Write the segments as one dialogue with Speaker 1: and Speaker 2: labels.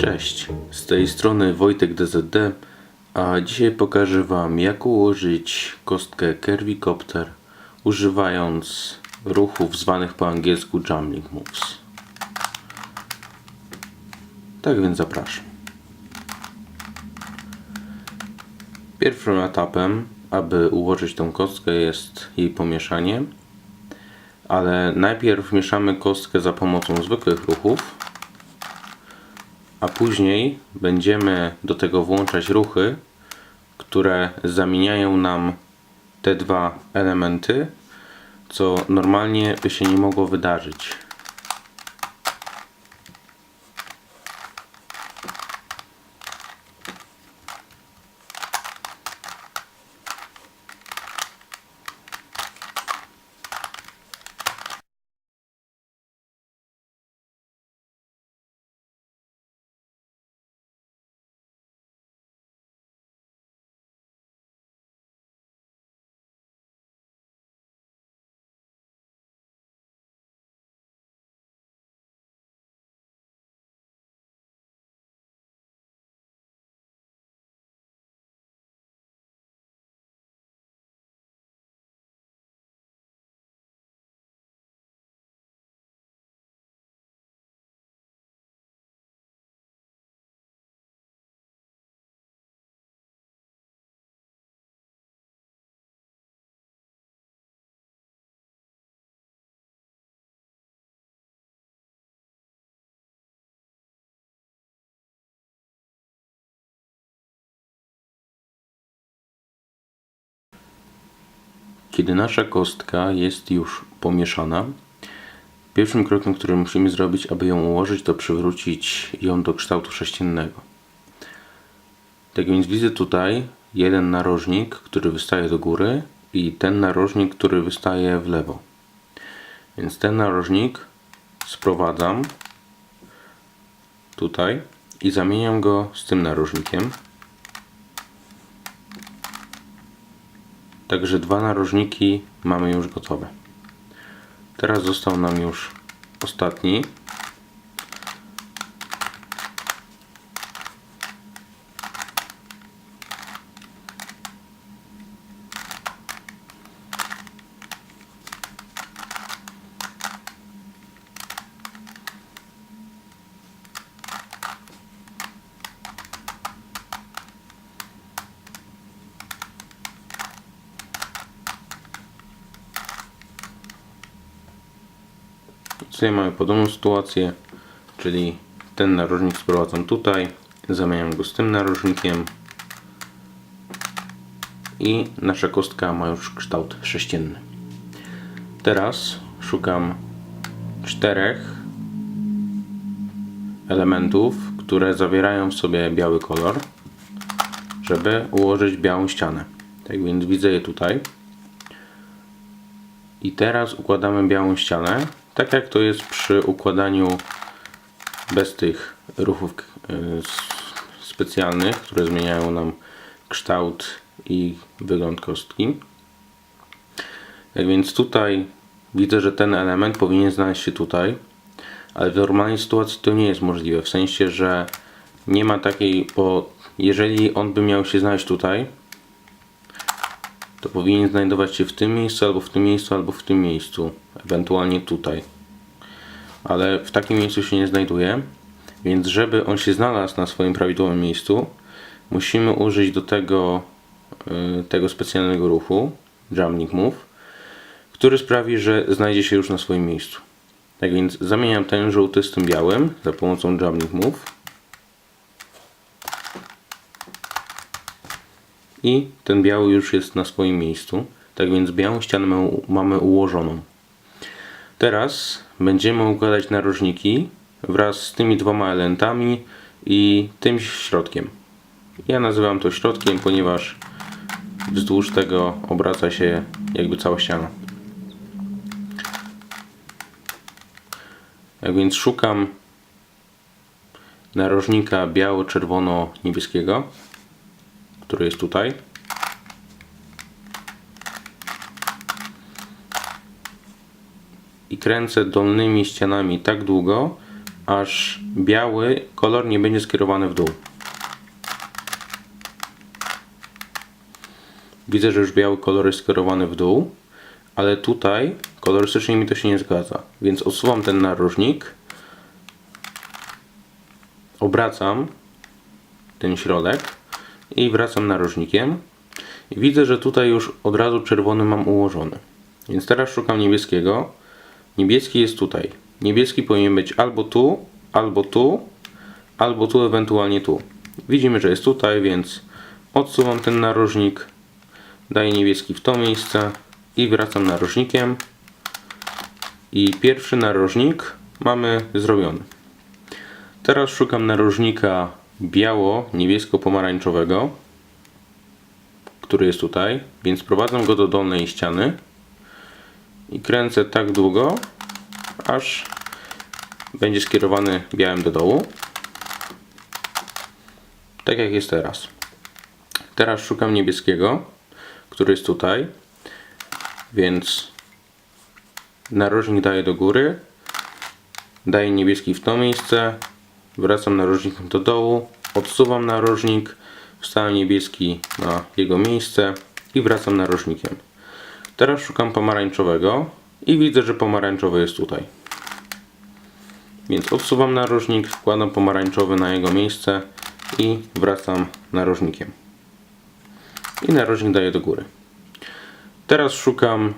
Speaker 1: Cześć, z tej strony Wojtek DZD, a dzisiaj pokażę Wam jak ułożyć kostkę Curvicopter używając ruchów zwanych po angielsku Jumbling Moves. Tak więc zapraszam. Pierwszym etapem, aby ułożyć tą kostkę jest jej pomieszanie, ale najpierw mieszamy kostkę za pomocą zwykłych ruchów, a później będziemy do tego włączać ruchy, które zamieniają nam te dwa elementy, co normalnie by się nie mogło wydarzyć. Kiedy nasza kostka jest już pomieszana, pierwszym krokiem, który musimy zrobić, aby ją ułożyć, to przywrócić ją do kształtu sześciennego. Tak więc widzę tutaj jeden narożnik, który wystaje do góry i ten narożnik, który wystaje w lewo. Więc ten narożnik sprowadzam tutaj i zamieniam go z tym narożnikiem. Także dwa narożniki mamy już gotowe. Teraz został nam już ostatni. Tutaj mamy podobną sytuację, czyli ten narożnik sprowadzam tutaj, zamieniam go z tym narożnikiem i nasza kostka ma już kształt sześcienny. Teraz szukam czterech elementów, które zawierają w sobie biały kolor, żeby ułożyć białą ścianę. Tak więc widzę je tutaj. I teraz układamy białą ścianę, tak jak to jest przy układaniu bez tych ruchów s- specjalnych, które zmieniają nam kształt i wygląd kostki. Tak więc tutaj widzę, że ten element powinien znaleźć się tutaj, ale w normalnej sytuacji to nie jest możliwe, w sensie, że nie ma takiej, bo jeżeli on by miał się znaleźć tutaj, to powinien znajdować się w tym miejscu, albo w tym miejscu, albo w tym miejscu, ewentualnie tutaj. Ale w takim miejscu się nie znajduje, więc żeby on się znalazł na swoim prawidłowym miejscu, musimy użyć do tego y, tego specjalnego ruchu, Jumping Move, który sprawi, że znajdzie się już na swoim miejscu. Tak więc zamieniam ten żółty z tym białym za pomocą Jumping Move. I ten biały już jest na swoim miejscu. Tak więc białą ścianę mamy- ułożoną. Teraz będziemy układać narożniki wraz z tymi dwoma elementami i tym środkiem. Ja nazywam to środkiem, ponieważ wzdłuż tego obraca się jakby cała ściana. Tak więc szukam narożnika biało-czerwono-niebieskiego który jest tutaj. I kręcę dolnymi ścianami tak długo, aż biały kolor nie będzie skierowany w dół. Widzę, że już biały kolor jest skierowany w dół, ale tutaj kolorystycznie mi to się nie zgadza. Więc odsuwam ten narożnik, obracam ten środek i wracam narożnikiem. I widzę, że tutaj już od razu czerwony mam ułożony. Więc teraz szukam niebieskiego. Niebieski jest tutaj. Niebieski powinien być albo tu, albo tu, albo tu, ewentualnie tu. Widzimy, że jest tutaj, więc odsuwam ten narożnik, daję niebieski w to miejsce i wracam narożnikiem. I pierwszy narożnik mamy zrobiony. Teraz szukam narożnika biało-niebiesko-pomarańczowego, który jest tutaj, więc prowadzę go do dolnej ściany i kręcę tak długo, aż będzie skierowany białym do dołu. Tak jak jest teraz. Teraz szukam niebieskiego, który jest tutaj, więc narożnik daję do góry, daję niebieski w to miejsce, wracam narożnikiem do dołu, odsuwam narożnik, wstawiam niebieski na jego miejsce i wracam narożnikiem. Teraz szukam pomarańczowego i widzę, że pomarańczowy jest tutaj. Więc odsuwam narożnik, wkładam pomarańczowy na jego miejsce i wracam narożnikiem. I narożnik daję do góry. Teraz szukam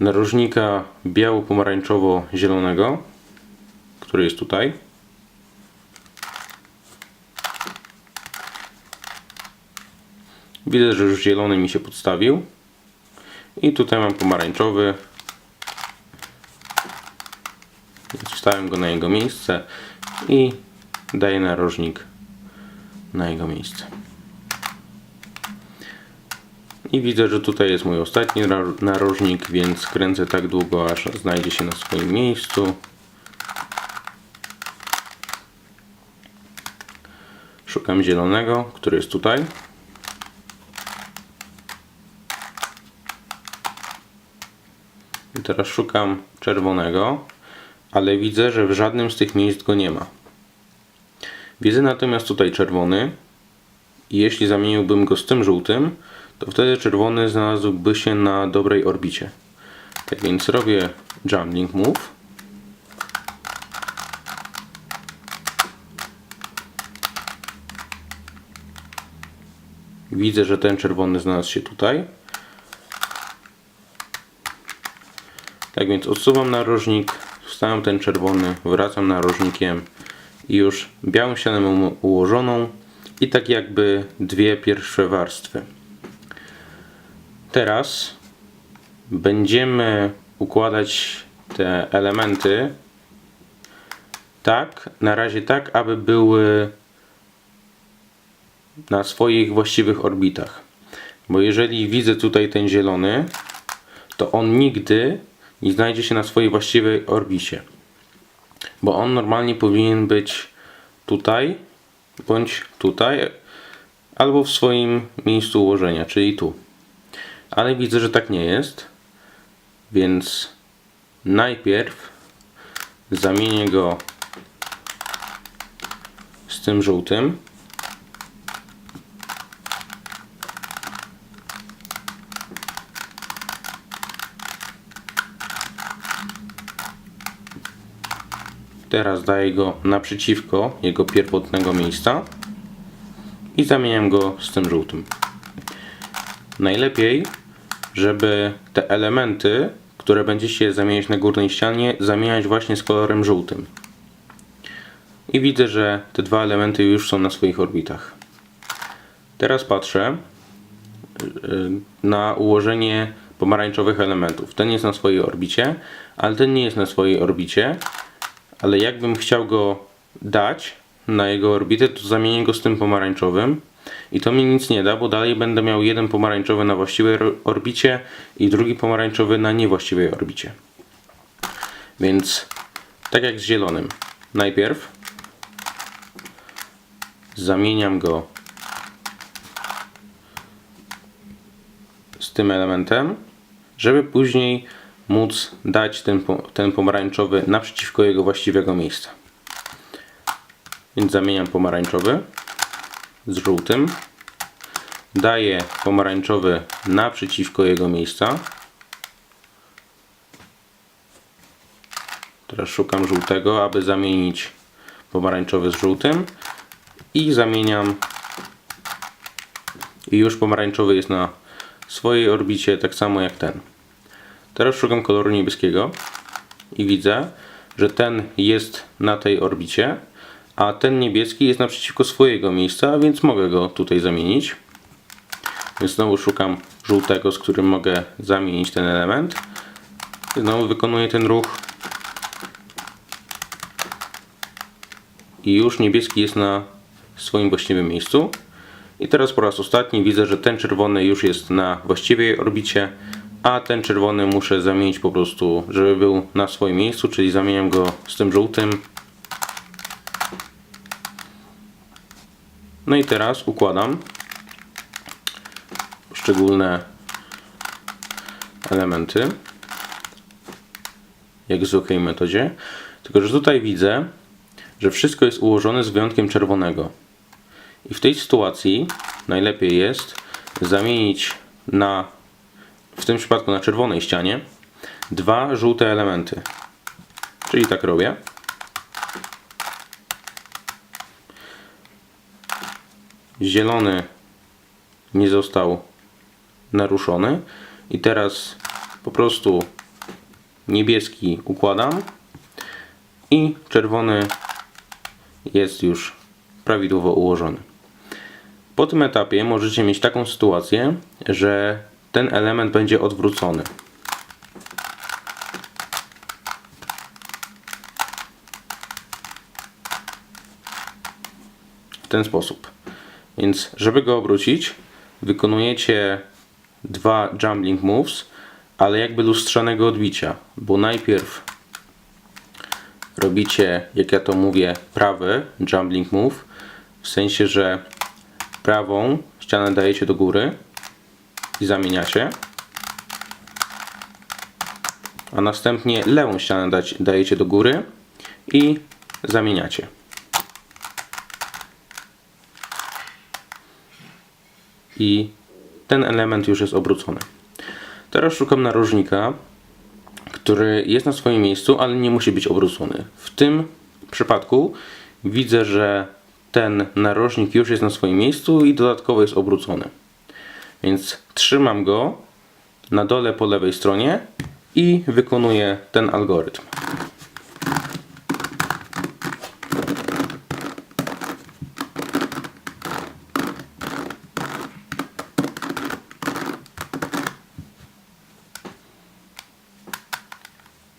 Speaker 1: narożnika biało-pomarańczowo-zielonego, który jest tutaj. Widzę, że już zielony mi się podstawił. I tutaj mam pomarańczowy. Wstałem go na jego miejsce i daję narożnik na jego miejsce. I widzę, że tutaj jest mój ostatni nar- narożnik, więc kręcę tak długo, aż znajdzie się na swoim miejscu. Szukam zielonego, który jest tutaj. Teraz szukam czerwonego, ale widzę, że w żadnym z tych miejsc go nie ma. Widzę natomiast tutaj czerwony i jeśli zamieniłbym go z tym żółtym, to wtedy czerwony znalazłby się na dobrej orbicie. Tak więc robię jumping move. Widzę, że ten czerwony znalazł się tutaj. Tak więc odsuwam narożnik, wstawiam ten czerwony, wracam narożnikiem i już białą ścianę mam ułożoną i tak jakby dwie pierwsze warstwy. Teraz będziemy układać te elementy tak, na razie tak, aby były na swoich właściwych orbitach. Bo jeżeli widzę tutaj ten zielony, to on nigdy nie znajdzie się na swojej właściwej orbicie. Bo on normalnie powinien być tutaj, bądź tutaj, albo w swoim miejscu ułożenia, czyli tu. Ale widzę, że tak nie jest, więc najpierw zamienię go z tym żółtym. Teraz daję go naprzeciwko jego pierwotnego miejsca i zamieniam go z tym żółtym. Najlepiej, żeby te elementy, które będziecie zamieniać na górnej ścianie, zamieniać właśnie z kolorem żółtym. I widzę, że te dwa elementy już są na swoich orbitach. Teraz patrzę yy, na ułożenie pomarańczowych elementów. Ten jest na swojej orbicie, ale ten nie jest na swojej orbicie. Ale jakbym chciał go dać na jego orbitę, to zamienię go z tym pomarańczowym. I to mi nic nie da, bo dalej będę miał jeden pomarańczowy na właściwej orbicie i drugi pomarańczowy na niewłaściwej orbicie. Więc tak jak z zielonym. Najpierw zamieniam go z tym elementem, żeby później móc dać ten, ten pomarańczowy naprzeciwko jego właściwego miejsca. Więc zamieniam pomarańczowy z żółtym. Daję pomarańczowy naprzeciwko jego miejsca. Teraz szukam żółtego, aby zamienić pomarańczowy z żółtym. I zamieniam. I już pomarańczowy jest na swojej orbicie, tak samo jak ten. Teraz szukam koloru niebieskiego i widzę, że ten jest na tej orbicie, a ten niebieski jest naprzeciwko swojego miejsca, więc mogę go tutaj zamienić. Więc znowu szukam żółtego, z którym mogę zamienić ten element. Znowu wykonuję ten ruch. I już niebieski jest na swoim właściwym miejscu. I teraz po raz ostatni widzę, że ten czerwony już jest na właściwej orbicie, a ten czerwony muszę zamienić po prostu, żeby był na swoim miejscu, czyli zamieniam go z tym żółtym. No i teraz układam poszczególne elementy, jak w zwykłej metodzie. Tylko, że tutaj widzę, że wszystko jest ułożone z wyjątkiem czerwonego. I w tej sytuacji najlepiej jest zamienić na, w tym przypadku na czerwonej ścianie, dwa żółte elementy. Czyli tak robię. Zielony nie został naruszony. I teraz po prostu niebieski układam i czerwony jest już prawidłowo ułożony. Po tym etapie możecie mieć taką sytuację, że ten element będzie odwrócony. W ten sposób. Więc żeby go obrócić, wykonujecie dwa jumbling moves, ale jakby lustrzanego odbicia, bo najpierw robicie, jak ja to mówię, prawy jumbling move, w sensie, że prawą ścianę dajecie do góry i zamieniacie, a następnie lewą ścianę dać- dajecie do góry i zamieniacie. I ten element już jest obrócony. Teraz szukam narożnika, który jest na swoim miejscu, ale nie musi być obrócony. W tym przypadku widzę, że ten narożnik już jest na swoim miejscu i dodatkowo jest obrócony. Więc trzymam go na dole po lewej stronie i wykonuję ten algorytm.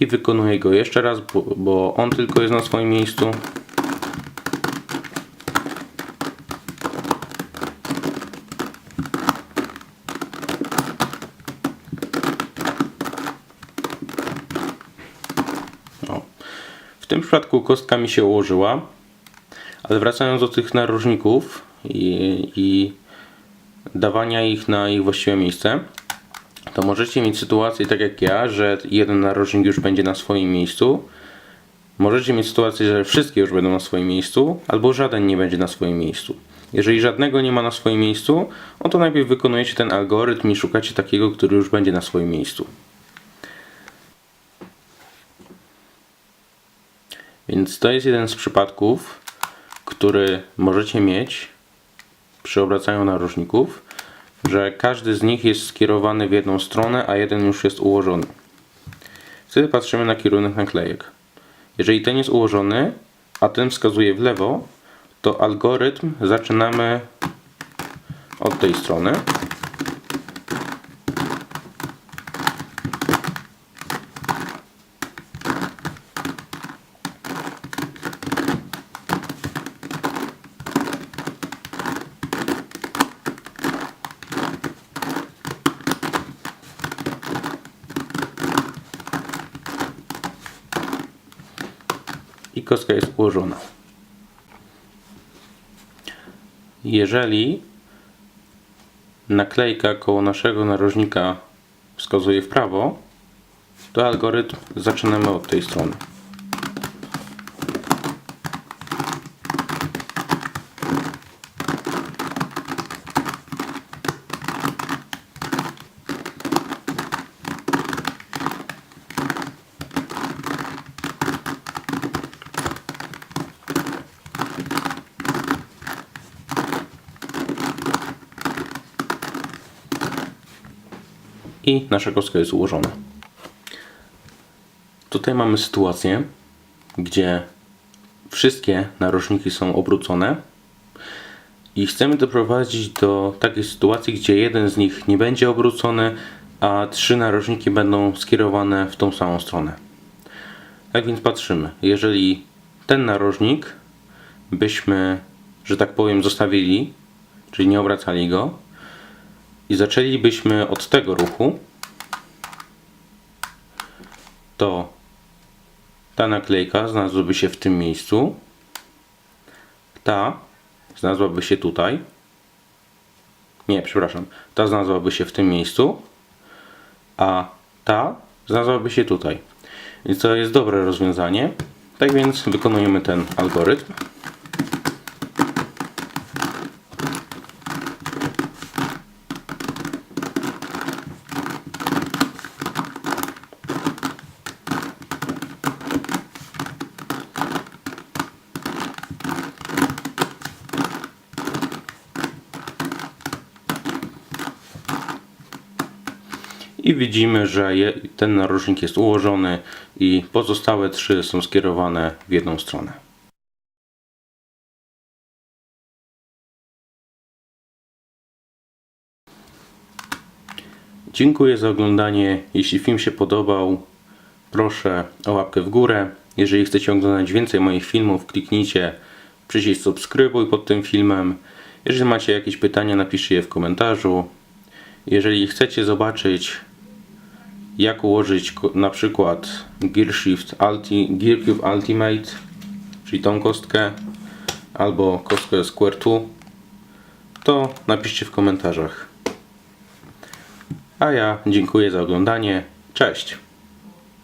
Speaker 1: I wykonuję go jeszcze raz, bo, on tylko jest na swoim miejscu. Przypadku kostka mi się ułożyła, ale wracając do tych narożników i, i dawania ich na ich właściwe miejsce, to możecie mieć sytuację tak jak ja, że jeden narożnik już będzie na swoim miejscu. Możecie mieć sytuację, że wszystkie już będą na swoim miejscu, albo żaden nie będzie na swoim miejscu. Jeżeli żadnego nie ma na swoim miejscu, no to najpierw wykonujecie ten algorytm i szukacie takiego, który już będzie na swoim miejscu. Więc to jest jeden z przypadków, który możecie mieć przy obracaniu narożników, że każdy z nich jest skierowany w jedną stronę, a jeden już jest ułożony. Wtedy patrzymy na kierunek naklejek. Jeżeli ten jest ułożony, a ten wskazuje w lewo, to algorytm zaczynamy od tej strony. I kostka jest ułożona. Jeżeli naklejka koło naszego narożnika wskazuje w prawo, to algorytm zaczynamy od tej strony. I nasza kostka jest ułożona. Tutaj mamy sytuację, gdzie wszystkie narożniki są obrócone i chcemy doprowadzić do takiej sytuacji, gdzie jeden z nich nie będzie obrócony, a trzy narożniki będą skierowane w tą samą stronę. Tak więc patrzymy. Jeżeli ten narożnik byśmy, że tak powiem, zostawili, czyli nie obracali go i zaczęlibyśmy od tego ruchu, to ta naklejka znalazłaby się w tym miejscu. Ta znalazłaby się tutaj. Nie, przepraszam. Ta znalazłaby się w tym miejscu. A ta znalazłaby się tutaj. Więc to jest dobre rozwiązanie. Tak więc wykonujemy ten algorytm. Widzimy, że je, ten narożnik jest ułożony i pozostałe trzy są skierowane w jedną stronę. Dziękuję za oglądanie. Jeśli film się podobał, proszę o łapkę w górę. Jeżeli chcecie oglądać więcej moich filmów, kliknijcie przycisk subskrybuj pod tym filmem. Jeżeli macie jakieś pytania, napiszcie je w komentarzu. Jeżeli chcecie zobaczyć jak ułożyć na przykład Gear Shift Ulti, Gear Cube Ultimate, czyli tą kostkę, albo kostkę Square 2, to napiszcie w komentarzach. A ja dziękuję za oglądanie. Cześć!